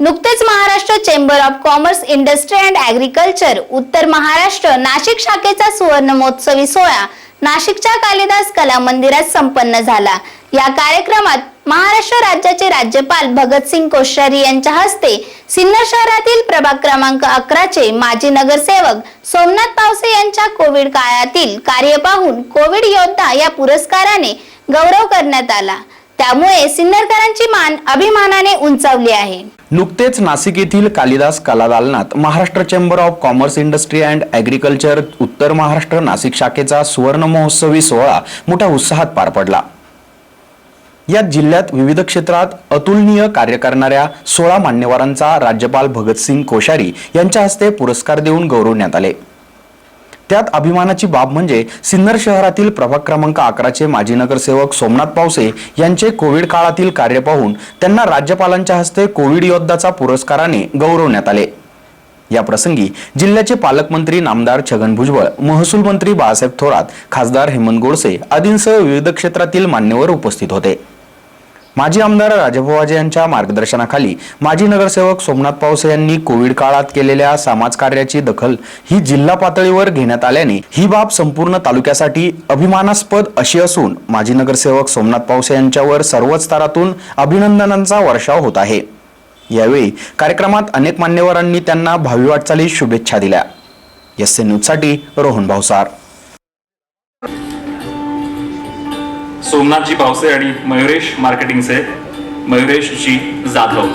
नुकतेच Maharashtra chamber of commerce industry and agriculture उत्तर महाराष्ट्र नाशिक शाखेचा सुवर्ण महोत्सवी सोहळा नाशिकच्या कालिदास कला मंदिरात संपन्न झाला. या कार्यक्रमात महाराष्ट्र राज्याचे राज्यपाल भगतसिंग कोश्यारी यांच्या हस्ते सिन्नर शहरातील प्रभाग क्रमांक अकराचे माजी नगरसेवक सोमनाथ पावसे यांच्या कोविड काळातील कार्य पाहून कोविड योद्धा या पुरस्काराने गौरव करण्यात आला. त्यामुळे सिन्नरकरांची मान अभिमानाने उंचावली आहे. नुकतेच नाशिक येथील कालिदास कला दालनात Maharashtra chamber of commerce industry and agriculture उत्तर महाराष्ट्र नाशिक शाखेचा सुवर्ण महोत्सवी सोहळा मोठ्या उत्साहात पार पडला. यात जिल्ह्यात विविध क्षेत्रात अतुलनीय कार्य करणाऱ्या सोळा मान्यवरांचा राज्यपाल भगतसिंग कोश्यारी यांच्या हस्ते पुरस्कार देऊन गौरवण्यात आले. त्यात अभिमानाची बाब म्हणजे सिन्नर शहरातील प्रभाग क्रमांक अकराचे माजी नगरसेवक सोमनाथ पावसे यांचे कोविड काळातील कार्य पाहून त्यांना राज्यपालांच्या हस्ते कोविड योद्धाचा पुरस्काराने गौरवण्यात आले. या प्रसंगी जिल्ह्याचे पालकमंत्री नामदार छगन भुजबळ महसूल मंत्री बाळासाहेब थोरात खासदार हेमंत गोडसे आदींसह विविध क्षेत्रातील मान्यवर उपस्थित होते. माजी आमदार राजभवाजे यांच्या मार्गदर्शनाखाली माजी नगरसेवक सोमनाथ पावसे यांनी कोविड काळात केलेल्या समाजकार्याची दखल ही जिल्हा पातळीवर घेण्यात आल्याने ही बाब संपूर्ण तालुक्यासाठी अभिमानास्पद अशी असून माजी नगरसेवक सोमनाथ पावसे यांच्यावर सर्वच स्तरातून अभिनंदनांचा वर्षाव होत आहे. यावेळी कार्यक्रमात अनेक मान्यवरांनी त्यांना भावी वाटचालीस शुभेच्छा दिल्या. एस न्यूजसाठी रोहन भावसार सोमनाथजी पावसे आणि मयुरेश मार्केटिंगचे मयुरेशजी जाधव.